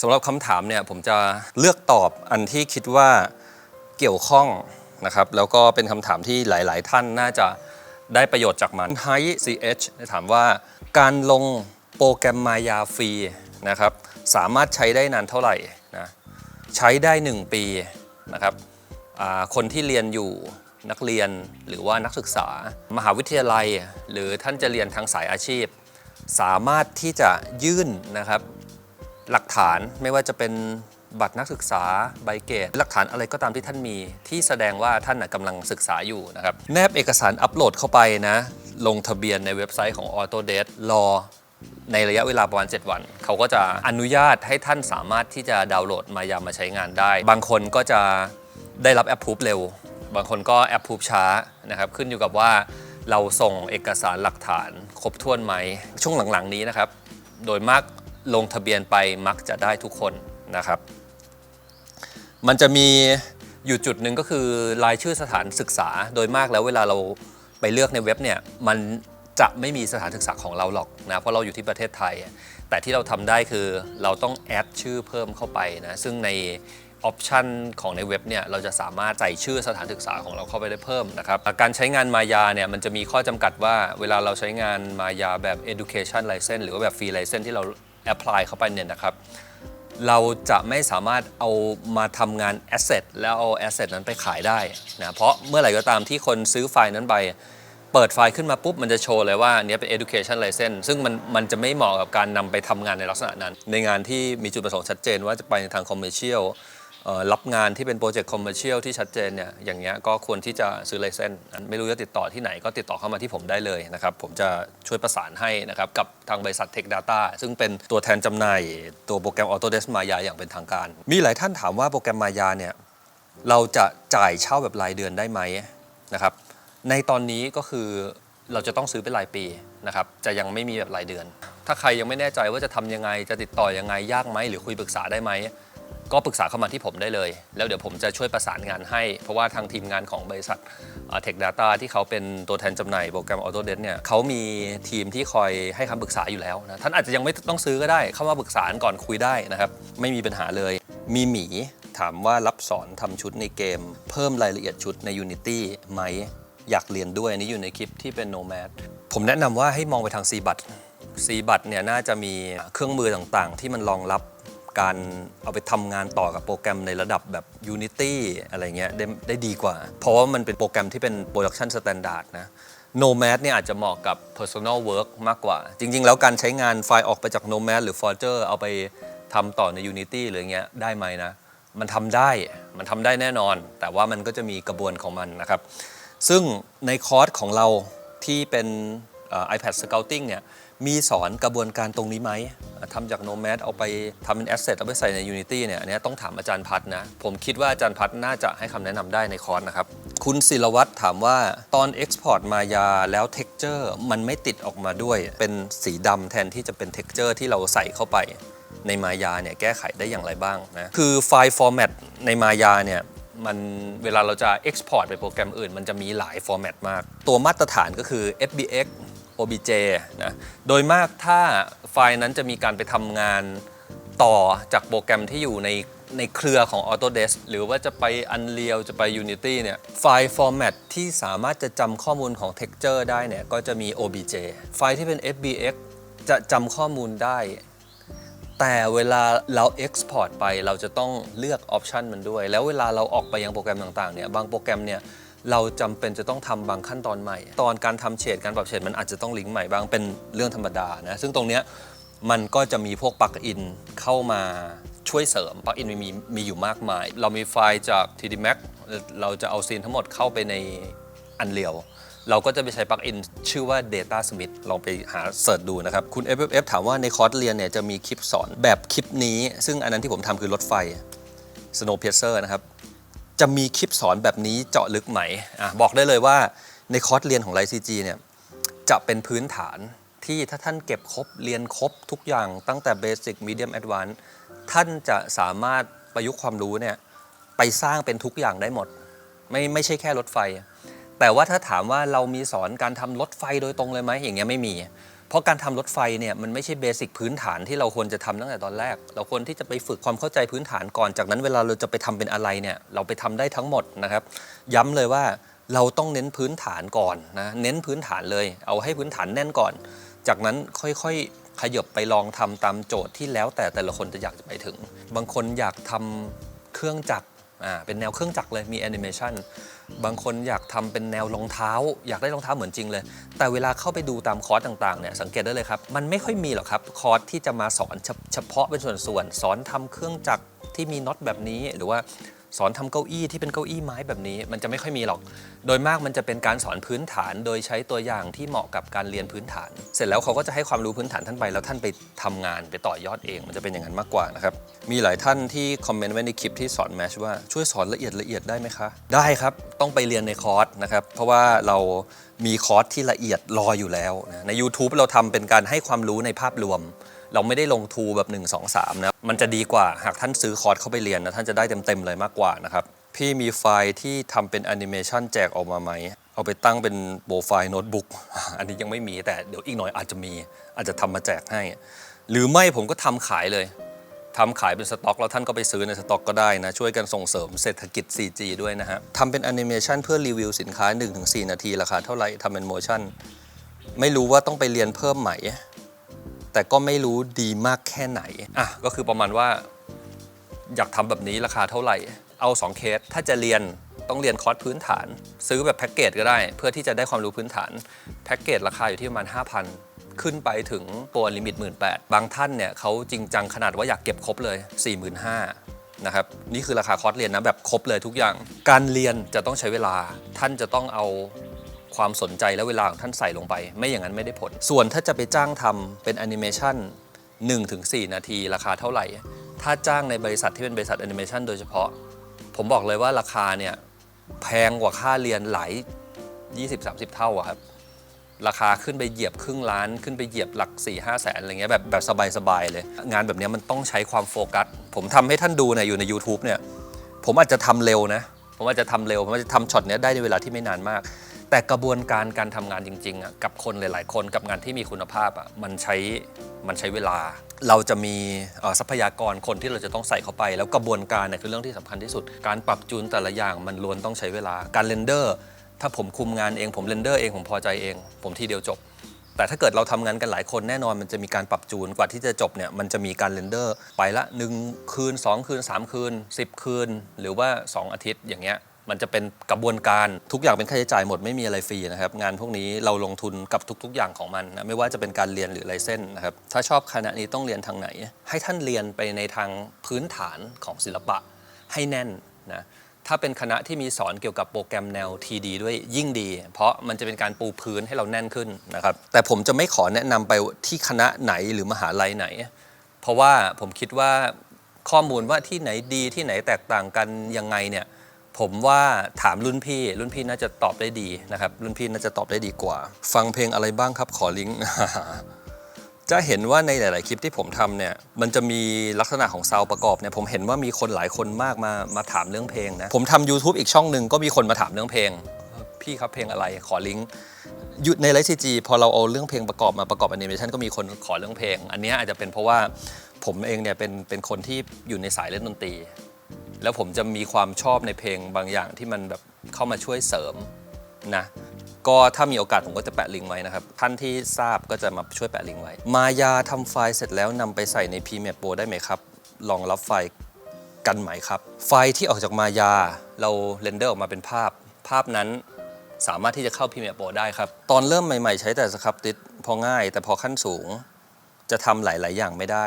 สำหรับคำถามเนี่ยผมจะเลือกตอบอันที่คิดว่าเกี่ยวข้องนะครับแล้วก็เป็นคำถามที่หลาย ๆ ท่านน่าจะได้ประโยชน์จากมันไฮ CH ถามว่าการลงโปรแกรมมายาฟรีนะครับสามารถใช้ได้นานเท่าไหร่นะใช้ได้ 1 ปีนะครับคนที่เรียนอยู่นักเรียนหรือว่านักศึกษา มหาวิทยาลัย หรือท่านจะเรียนทางสายอาชีพ สามารถที่จะยื่นนะครับ ฐานไม่ว่าจะเป็นบัตรนักศึกษาใบเกรดหลักฐานอะไรก็ตามที่ท่านมีที่แสดงว่าท่านน่ะกำลังศึกษาอยู่นะครับแนบเอกสารอัปโหลดเข้าไปนะ ลงทะเบียนในเว็บไซต์ของ Autodesk รอในระยะเวลาประมาณ 7 วัน เขาก็จะอนุญาตให้ท่านสามารถที่จะดาวน์โหลดมายามาใช้งานได้ บางคนก็จะได้รับแอปพูฟเร็ว บางคนก็แอปพูฟช้านะครับ ขึ้นอยู่กับว่าเราส่งเอกสารหลักฐานครบถ้วนไหม ช่วงหลังๆนี้นะครับ โดยมาก ลงทะเบียนไปมักจะได้ทุกคนนะครับ มันจะมีอยู่จุดหนึ่งก็คือรายชื่อสถานศึกษาโดยมากแล้วเวลาเราไปเลือกในเว็บเนี่ยมันจะไม่มีสถานศึกษาของเราหรอกนะเพราะเราอยู่ที่ประเทศไทย แต่ที่เราทำได้คือเราต้องแอดชื่อเพิ่มเข้าไปนะซึ่งในออปชันของในเว็บเนี่ยเราจะสามารถใส่ชื่อสถานศึกษาของเราเข้าไปได้เพิ่มนะครับการใช้งานมายาเนี่ยมันจะมีข้อจำกัดว่าเวลาเราใช้งานมายาแบบ education license หรือว่าแบบ free license ที่เรา แอพพลายเข้าไปเนี่ยนะครับเราจะไม่สามารถเอามาทำงานแอสเซทแล้วเอาแอสเซทนั้นไปขายได้นะเพราะเมื่อไหร่ก็ตามที่คนซื้อไฟล์นั้นไป เปิดไฟล์ขึ้นมาปุ๊บ มันจะโชว์เลยว่าเนี้ยเป็น education license ซึ่งมันมันจะไม่เหมาะกับการนำไปทำงานในลักษณะนั้น ในงานที่มีจุดประสงค์ชัดเจนว่าจะไปในทาง commercial เอ่อ รับงานที่เป็นโปรเจกต์คอมเมอร์เชียลที่ชัดเจนเนี่ยอย่างเงี้ยก็ควรที่จะซื้อไลเซนส์ไม่รู้จะติดต่อที่ไหนก็ติดต่อเข้ามาที่ผมได้เลยนะครับ ผมจะช่วยประสานให้นะครับ กับทางบริษัท Tech Data ซึ่งเป็นตัวแทนจำหน่ายตัวโปรแกรม Autodesk Maya อย่างเป็นทางการ มีหลายท่านถามว่าโปรแกรม Maya เนี่ยเราจะจ่ายเช่าแบบรายเดือนได้ไหมนะครับในตอนนี้ก็คือเราจะต้องซื้อเป็นรายปีนะครับจะยังไม่มีแบบรายเดือน ถ้าใครยังไม่แน่ใจว่าจะทำยังไงจะติดต่อยังไงยากไหมหรือคุยปรึกษาได้ไหม ก็ปรึกษาเข้ามาที่ผมได้เลย แล้วเดี๋ยวผมจะช่วยประสานงานให้ เพราะว่าทางทีมงานของบริษัทเทค Data ที่เขาเป็นตัวแทนจำหน่ายโปรแกรม Autodesk เนี่ยเขามีทีมที่คอยให้คำปรึกษาอยู่แล้วนะท่านอาจจะยังไม่ต้องซื้อก็ได้ เข้ามาปรึกษาก่อนคุยได้นะครับ ไม่มีปัญหาเลย มีหมีถามว่ารับสอนทำชุดในเกม เพิ่มรายละเอียดชุดใน Unity ไหมอยากเรียนด้วยอันนี้อยู่ในคลิปที่เป็น Nomad ผมแนะนำว่าให้มองไปทาง C บัต C บัตเนี่ยน่าจะมีเครื่องมือต่างๆ ที่มันรองรับ การเอาไปทำงานต่อกับโปรแกรมในระดับแบบ Unity อะไรเงี้ยได้ได้ดีกว่า เพราะว่ามันเป็นโปรแกรมที่เป็น Production Standard นะ Nomad เนี่ยอาจจะเหมาะกับ Personal Work มากกว่า จริง ๆ แล้วการใช้งานไฟล์ออกไปจาก Nomad หรือ Forger เอาไปทำต่อใน Unity หรือเงี้ยได้ไหมนะ มันทำได้มันทำได้แน่นอน แต่ว่ามันก็จะมีกระบวนของมันนะครับ ซึ่งในคอร์สของเราที่เป็น iPad Scouting เนี่ย มีสอนกระบวนการตรงนี้ไหมทำจาก Nomad เอาไปทำเป็น Asset เอาไปใส่ใน Unity เนี่ยอันเนี้ยต้องถามอาจารย์พัฒนะ ผมคิดว่าอาจารย์พัฒน่าจะให้คำแนะนำได้ในคอร์สนะครับ คุณศิลวัตรถามว่าตอน Export มายาแล้ว Texture มันไม่ติดออกมาด้วย เป็นสีดำแทนที่จะเป็น Texture ที่เราใส่เข้าไปในมายาเนี่ยแก้ไขได้อย่างไรบ้างนะคือไฟล์ฟอร์แมตในมายาเนี่ยมันเวลาเราจะ Export ไปโปรแกรมอื่น มันจะมีหลายฟอร์แมตมาก ตัวมาตรฐานก็คือ FBX OBJ นะโดยมากถ้าไฟล์นั้นจะมีการไปทำงานต่อจากโปรแกรมที่อยู่ในในเครือของ Autodesk หรือว่าจะไป Unreal จะไป Unity เนี่ยไฟล์ฟอร์แมตที่สามารถจะจำข้อมูลของ Texture ได้เนี่ยก็จะมี OBJ ไฟล์ที่เป็น FBX จะจำข้อมูลได้ แต่เวลาเรา Export ไปเราจะต้องเลือกออปชันมันด้วย แล้วเวลาเราออกไปยังโปรแกรมต่างๆเนี่ยบางโปรแกรมเนี่ย เราจำเป็นจะต้องทำบางขั้นตอนใหม่ ตอนการทำเฉดการปรับเฉดมันอาจจะต้องลิงก์ใหม่บ้างเป็นเรื่องธรรมดานะ ซึ่งตรงเนี้ยมันก็จะมีพวกปลั๊กอินเข้ามาช่วยเสริมปลั๊กอินมีมีอยู่มากมาย เรามีไฟล์จาก TD Max เราจะเอาซีนทั้งหมดเข้าไปใน Unreal เราก็จะไปใช้ปลั๊กอินชื่อว่า Data Smith ลองไปหาเสิร์ชดูนะครับ คุณ FFF ถามว่าในคอร์สเรียนเนี่ยจะมีคลิปสอนแบบคลิปนี้ ซึ่งอันนั้นที่ผมทำคือรถไฟ Snowpiercer นะครับ จะมีคลิปสอนแบบนี้เจาะลึกไหมอะบอกได้เลยว่าในคอร์สเรียนของไลซีจีเนี่ยจะเป็นพื้นฐานที่ถ้าท่านเก็บครบเรียนครบทุกอย่างตั้งแต่ Basic Medium Advanced ท่านจะสามารถประยุกต์ความรู้เนี่ยไปสร้างเป็นทุกอย่างได้หมด ไม่ไม่ใช่แค่รถไฟ แต่ว่าถ้าถามว่าเรามีสอนการทำรถไฟโดยตรงเลยไหมอย่างเงี้ยไม่มี เพราะการทำรถไฟเนี่ยมันไม่ใช่เบสิกพื้นฐานที่เราควรจะทำตั้งแต่ตอนแรก เราควรที่จะไปฝึกความเข้าใจพื้นฐานก่อนจากนั้นเวลาเราจะไปทำเป็นอะไรเนี่ยเราไปทำได้ทั้งหมดนะครับ ย้ำเลยว่าเราต้องเน้นพื้นฐานก่อนนะเน้นพื้นฐานเลย เอาให้พื้นฐานแน่นก่อน จากนั้นค่อยๆขยบไปลองทำตามโจทย์ที่แล้วแต่แต่ละคนจะอยากจะไปถึง บางคนอยากทำเครื่องจักรอ่าเป็นแนวเครื่องจักรเลยมีแอนิเมชัน บางคนอยากทำเป็นแนวรองเท้า อยากได้รองเท้าเหมือนจริงเลย แต่เวลาเข้าไปดูตามคอร์สต่างๆเนี่ยสังเกตได้เลยครับ มันไม่ค่อยมีหรอกครับคอร์สที่จะมาสอนเฉพาะเป็นส่วนๆสอนทำเครื่องจักรที่มีน็อตแบบนี้หรือว่า สอนทำเก้าอี้ที่เป็นเก้าอี้ไม้แบบนี้ มันจะไม่ค่อยมีหรอก โดยมากมันจะเป็นการสอนพื้นฐาน โดยใช้ตัวอย่างที่เหมาะกับการเรียนพื้นฐาน เสร็จแล้วเขาก็จะให้ความรู้พื้นฐานท่านไป แล้วท่านไปทำงานไปต่อยอดเอง มันจะเป็นอย่างนั้นมากกว่านะครับ มีหลายท่านที่คอมเมนต์ไว้ในคลิปที่สอนแมชว่าช่วยสอนละเอียดละเอียดได้ไหมคะ ได้ครับ ต้องไปเรียนในคอร์สนะครับ เพราะว่าเรามีคอร์สที่ละเอียดรออยู่แล้วนะใน YouTube เราทำเป็นการให้ความรู้ในภาพรวม เราไม่ได้ลงทูแบบ1 2 3นะมันจะดีกว่าหากท่านซื้อคอร์สเข้าไปเรียนนะท่านจะได้เต็มๆเลยมากกว่านะครับพี่มีไฟล์ที่ทำเป็นแอนิเมชันแจกออกมาไหม เอาไปตั้งเป็นโปรไฟล์โน้ตบุ๊ก อันนี้ยังไม่มีแต่เดี๋ยวอีกหน่อยอาจจะมี อาจจะทำมาแจกให้ หรือไม่ผมก็ทำขายเลยทำขายเป็นสต็อก แล้วท่านก็ไปซื้อในสต็อกก็ได้นะ ช่วยกันส่งเสริมเศรษฐกิจ 4G ด้วยนะฮะทำเป็นแอนิเมชันเพื่อรีวิวสินค้า 1-4 นาทีราคาเท่าไหร่ทำเป็นโมชั่น ไม่รู้ว่าต้องไปเรียนเพิ่มไหม แต่ก็ไม่รู้ดีมากแค่ไหนอะก็คือประมาณว่าอยากทำแบบนี้ราคาเท่าไหร่ เอา 2 เคส ถ้าจะเรียนต้องเรียนคอร์สพื้นฐาน ซื้อแบบแพ็กเกจก็ได้ เพื่อที่จะได้ความรู้พื้นฐาน แพ็กเกจราคาอยู่ที่ประมาณ 5,000 ขึ้นไปถึงตัวลิมิต 18,000บางท่านเนี่ยเขาจริงจังขนาดว่าอยากเก็บครบเลย 45,000นะครับ นี่คือราคาคอร์สเรียนนะแบบครบเลยทุกอย่าง การเรียนจะต้องใช้เวลา ท่านจะต้องเอา ความสนใจและเวลาของท่านใส่ลงไป ไม่อย่างนั้นไม่ได้ผล ส่วนถ้าจะไปจ้างทำเป็นแอนิเมชัน1-4 นาทีราคาเท่าไหร่ ถ้าจ้างในบริษัทที่เป็นบริษัทแอนิเมชันโดยเฉพาะ ผมบอกเลยว่าราคาเนี่ยแพงกว่าค่าเรียนหลาย 20-30 เท่าอะครับราคาขึ้นไปเหยียบครึ่งล้าน ขึ้นไปเหยียบหลัก4 5แสนอะไรเงี้ยแบบแบบสบายๆเลย งานแบบนี้มันต้องใช้ความโฟกัส ผมทำให้ท่านดูเนี่ยอยู่ใน YouTube เนี่ย ผมอาจจะทำเร็วนะ ผมอาจจะทำเร็ว ผมอาจจะทำช็อตเนี้ยได้ในเวลาที่ไม่นานมาก แต่กระบวนการการทำงานจริงๆอะกับคนหลาย ๆ คนกับงานที่มีคุณภาพอะมันใช้มันใช้เวลา เราจะมีเอ่อทรัพยากรคนที่เราจะต้องใส่เข้าไป แล้วกระบวนการเนี่ยคือเรื่องที่สำคัญที่สุด การปรับจูนแต่ละอย่างมันล้วนต้องใช้เวลาการเรนเดอร์ ถ้าผมคุมงานเองผมเรนเดอร์เองผมพอใจเอง ผมทีเดียวจบ แต่ถ้าเกิดเราทำงานกันหลายคนแน่นอนมันจะมีการปรับจูนกว่าที่จะจบเนี่ยมันจะมีการเรนเดอร์ไปละ 1 คืน 2 คืน 3 คืน 10 คืน หรือว่า 2 อาทิตย์อย่างเงี้ย มันจะเป็นกระบวนการทุกอย่างเป็นค่าใช้จ่ายหมดไม่มีอะไรฟรีนะครับ งานพวกนี้เราลงทุนกับทุก ๆ อย่างของมันนะไม่ว่าจะเป็นการเรียนหรือไลเส้นนะครับ ถ้าชอบคณะนี้ต้องเรียนทางไหน ให้ท่านเรียนไปในทางพื้นฐานของศิลปะให้แน่นนะถ้าเป็นคณะที่มีสอนเกี่ยวกับโปรแกรมแนว TD ด้วยยิ่งดี เพราะมันจะเป็นการปูพื้นให้เราแน่นขึ้นนะครับ แต่ผมจะไม่ขอแนะนำไปที่คณะไหนหรือมหาลัยไหน เพราะว่าผมคิดว่าข้อมูลว่าที่ไหนดีที่ไหนแตกต่างกันยังไงเนี่ย ผมว่าถามรุ่นพี่ รุ่นพี่น่าจะตอบได้ดีนะครับ รุ่นพี่น่าจะตอบได้ดีกว่า ฟังเพลงอะไรบ้างครับขอลิงก์จะเห็นว่าในหลาย ๆ คลิปที่ผมทำเนี่ย มันจะมีลักษณะของซาวประกอบเนี่ย ผมเห็นว่ามีคนหลายคนมากมา มาถามเรื่องเพลงนะ ผมทำ YouTube อีกช่องหนึ่งก็มีคนมาถามเรื่องเพลง พี่ครับเพลงอะไร ขอลิงก์ยู่ในไลฟ์ซีจีพอเราเอาเรื่องเพลงประกอบมาประกอบแอนิเมชันก็มีคนขอเรื่องเพลง อันนี้อาจจะเป็นเพราะว่าผมเองเนี่ยเป็นเป็นคนที่อยู่ในสายเล่นดนตรี แล้วผมจะมีความชอบในเพลงบางอย่างที่มันแบบเข้ามาช่วยเสริมนะก็ถ้ามีโอกาสผมก็จะแปะลิงก์ไว้นะครับ ท่านที่ทราบก็จะมาช่วยแปะลิงก์ไว้ มายาทำไฟล์เสร็จแล้วนำไปใส่ใน p r e m i e r Pro ได้ไหมครับ ลองรับไฟล์กันไหมครับ ไฟล์ที่ออกจากมายา เราเรนเดอร์ออกมาเป็นภาพ ภาพนั้นสามารถที่จะเข้า p r e m i e r Pro ได้ครับ ตอนเริ่มใหม่ๆ ใช้แต่สครับติดพอง่าย แต่พอขั้นสูง จะทำหลาย ๆ อย่างไม่ได้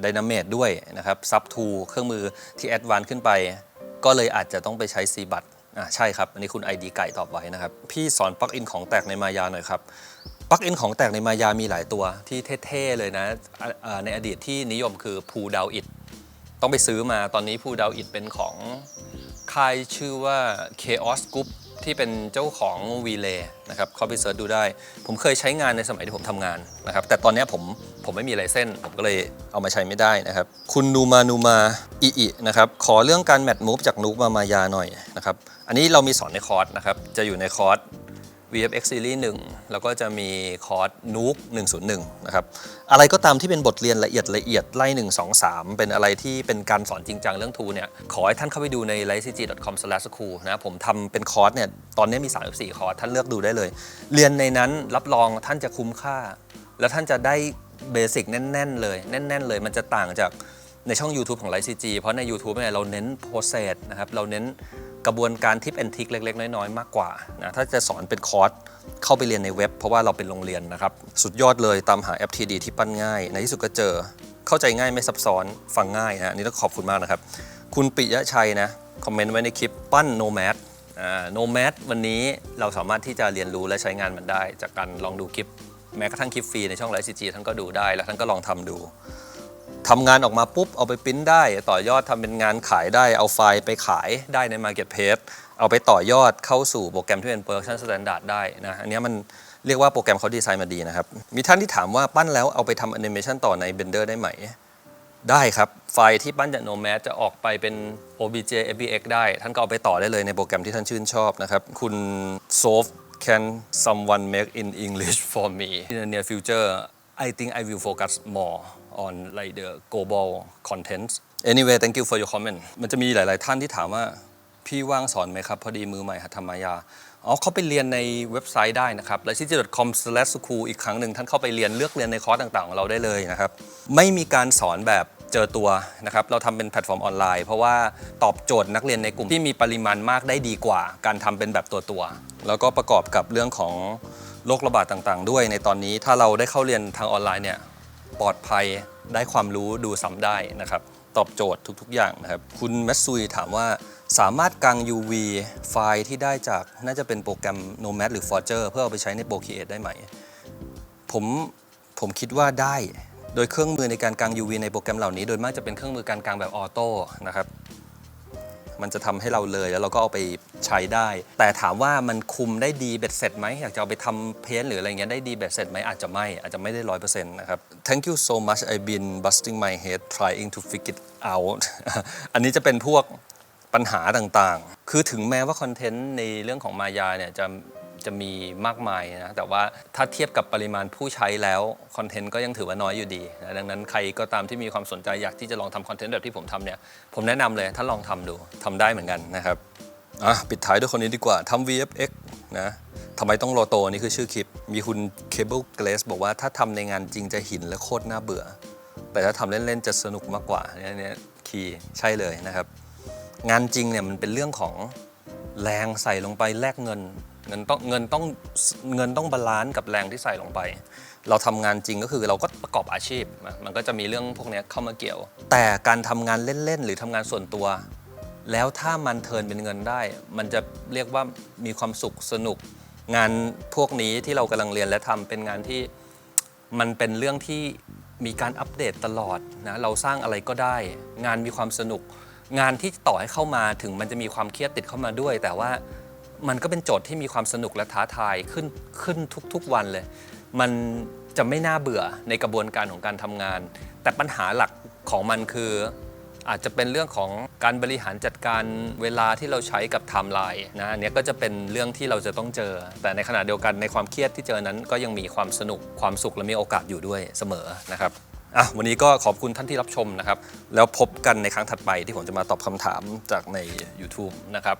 ไดนาเมตด้วยนะครับซับทูเครื่องมือที่แอดวานขึ้นไป ก็เลยอาจจะต้องไปใช้ซีบัตอ่าใช่ครับ อันนี้คุณ ID ไก่ตอบไว้นะครับ พี่สอนปลั๊กอินของแตกในมายาหน่อยครับปลั๊กอินของแตกในมายามีหลายตัวที่เท่ๆเลยนะอ่าอ่าในอดีตที่นิยมคือพูดาวอิดต้องไปซื้อมาตอนนี้พูดาวอิดเป็นของค่ายชื่อว่า Chaos Group ที่เป็นเจ้าของวีเลนะครับเข้าไปเสิร์ชดูได้ ผมเคยใช้งานในสมัยที่ผมทำงานนะครับ แต่ตอนนี้ผมผมไม่มีอะไรเส้น ผมก็เลยเอามาใช้ไม่ได้นะครับ คุณนูมานูมาอิอินะครับ ขอเรื่องการแมทมูฟจากนูมามายาหน่อยนะครับ อันนี้เรามีสอนในคอร์สนะครับ จะอยู่ในคอร์ส VFX Series 1 แล้วก็จะมีคอร์สนูก101 นะครับ อะไรก็ตามที่เป็นบทเรียนละเอียดละเอียดไล่ 1 2 3 เป็นอะไรที่เป็นการสอนจริงจังเรื่องทูเนี่ย ขอให้ท่านเข้าไปดูใน l i c e c c o m s c h o o l นะผมทำเป็นคอร์สเนี่ย ตอนนี้มี 34 คอร์ส ท่านเลือกดูได้เลย เรียนในนั้นรับรองท่านจะคุ้มค่า แล้วท่านจะได้เบสิกแน่น ๆ เลย แน่น ๆ เลย มันจะต่างจาก ในช่อง YouTube ของ l i c e c เพราะใน YouTube เนี่ยเราเน้น process นะครับเราเน้นกระบวนการทิปแอนทิกเล็ก ๆ น้อย ๆ มากกว่านะถ้าจะสอนเป็นคอร์สเข้าไปเรียนในเว็บ เพราะว่าเราเป็นโรงเรียนนะครับ สุดยอดเลยตามหา FTD ที่ปั้นง่าย ในที่สุดก็เจอเข้าใจง่ายไม่ซับซ้อนฟังง่ายนะนี่ต้องขอบคุณมากนะครับ คุณปิยะชัยนะคอมเมนต์ไว้ในคลิปปั้น Nomad อ่า Nomad วันนี้เราสามารถที่จะเรียนรู้และใช้งานมันได้ จากการลองดูคลิป แม้กระทั่งคลิปฟรีในช่องไลฟ์ซีจีท่านก็ดูได้ แล้วท่านก็ลองทำดู ทำงานออกมาปุ๊บเอาไปปริ้นได้ ต่อยอดทำเป็นงานขายได้เอาไฟล์ไปขายได้ใน Marketplace เอาไปต่อยอดเข้าสู่โปรแกรมที่เป็น Production Standard ได้นะอันนี้มันเรียกว่าโปรแกรมเขาดีไซน์มาดีนะครับ มีท่านที่ถามว่าปั้นแล้วเอาไปทำแอนิเมชันต่อใน Blender ได้ไหม ได้ครับ ไฟล์ที่ปั้นจาก Nomad จะออกไปเป็น OBJ FBX ได้ ท่านก็เอาไปต่อได้เลยในโปรแกรมที่ท่านชื่นชอบนะครับ คุณ Soft can someone make in English for me in the near future I think I will focus more on like the global contents anyway thank you for your comment มันจะมีหลาย ๆ ท่านที่ถามว่า พี่ว่างสอนไหมครับ พอดีมือใหม่หัดทำมายาอ๋อเขาไปเรียนในเว็บไซต์ได้นะครับ l i c e c o m s c h o o l อีกครั้งหนึ่งท่านเข้าไปเรียนเลือกเรียนในคอร์สต่าง ๆ ของเราได้เลยนะครับ ไม่มีการสอนแบบเจอตัวนะครับ เราทำเป็นแพลตฟอร์มออนไลน์ เพราะว่าตอบโจทย์นักเรียนในกลุ่มที่มีปริมาณมากได้ดีกว่า การทำเป็นแบบตัวตัวๆแล้วก็ประกอบกับเรื่องของโรคระบาดต่าง ๆ ด้วย ในตอนนี้ถ้าเราได้เข้าเรียนทางออนไลน์เนี่ย ปลอดภัยได้ความรู้ดูซ้ำได้นะครับ ตอบโจทย์ทุกๆอย่างนะครับ คุณแมสซุยถามว่าสามารถกัง UV ไฟล์ที่ได้จากน่าจะเป็นโปรแกรม Nomad หรือ Forger เพื่อเอาไปใช้ใน Procreate ได้ไหม ผมผมคิดว่าได้ โดยเครื่องมือในการกัง UV ในโปรแกรมเหล่านี้ โดยมากจะเป็นเครื่องมือการกางแบบออโต้นะครับ มันจะทำให้เราเลยแล้วเราก็เอาไปใช้ได้ แต่ถามว่ามันคุมได้ดีเบ็ดเสร็จไหมอยากจะเอาไปทำเพ้นหรืออะไรเงี้ยได้ดีเบ็ดเสร็จไหมอาจจะไม่อาจจะไม่ได้ร้อยเปอร์เซ็นต์นะครับ Thank you so much I've been busting my head trying to figure it out อันนี้จะเป็นพวกปัญหาต่างๆ คือถึงแม้ว่าคอนเทนต์ในเรื่องของมายาเนี่ยจะ จะมีมากมายนะแต่ว่าถ้าเทียบกับปริมาณผู้ใช้แล้วคอนเทนต์ก็ยังถือว่าน้อยอยู่ดีนะดังนั้นใครก็ตามที่มีความสนใจอยากที่จะลองทำคอนเทนต์แบบที่ผมทำเนี่ยผมแนะนำเลยถ้าลองทำดูทำได้เหมือนกันนะครับอะปิดท้ายด้วยคนนี้ดีกว่าทำ VFX นะทำไมต้องโลโตนี่คือชื่อคลิป มีคุณ Cable Glaze บอกว่าถ้าทำในงานจริงจะหินและโคตรน่าเบื่อ แต่ถ้าทำเล่นๆจะสนุกมากกว่าเนี่ยเนี่ยคีย์ใช่เลยนะครับ งานจริงเนี่ยมันเป็นเรื่องของแรงใส่ลงไปแลกเงิน เงินต้องเงินต้องเงินต้องบาลานซ์กับแรงที่ใส่ลงไป เราทำงานจริงก็คือเราก็ประกอบอาชีพ มันก็จะมีเรื่องพวกนี้เข้ามาเกี่ยว แต่การทำงานเล่นๆ หรือทำงานส่วนตัว แล้วถ้ามันเทินเป็นเงินได้ มันจะเรียกว่ามีความสุขสนุก งานพวกนี้ที่เรากำลังเรียนและทำเป็นงานที่มันเป็นเรื่องที่มีการอัปเดตตลอดนะเราสร้างอะไรก็ได้ งานมีความสนุก งานที่ต่อให้เข้ามาถึงมันจะมีความเครียดติดเข้ามาด้วย แต่ว่า มันก็เป็นโจทย์ที่มีความสนุกและท้าทายขึ้นขึ้นทุกๆวันเลย มันจะไม่น่าเบื่อในกระบวนการของการทำงาน แต่ปัญหาหลักของมันคือ อาจจะเป็นเรื่องของการบริหารจัดการเวลาที่เราใช้กับไทม์ไลน์นะอันเนี้ยก็จะเป็นเรื่องที่เราจะต้องเจอ แต่ในขณะเดียวกันในความเครียดที่เจอนั้น ก็ยังมีความสนุกความสุขและมีโอกาสอยู่ด้วยเสมอนะครับอะวันนี้ก็ขอบคุณท่านที่รับชมนะครับ แล้วพบกันในครั้งถัดไปที่ผมจะมาตอบคำถามจากใน YouTube นะครับ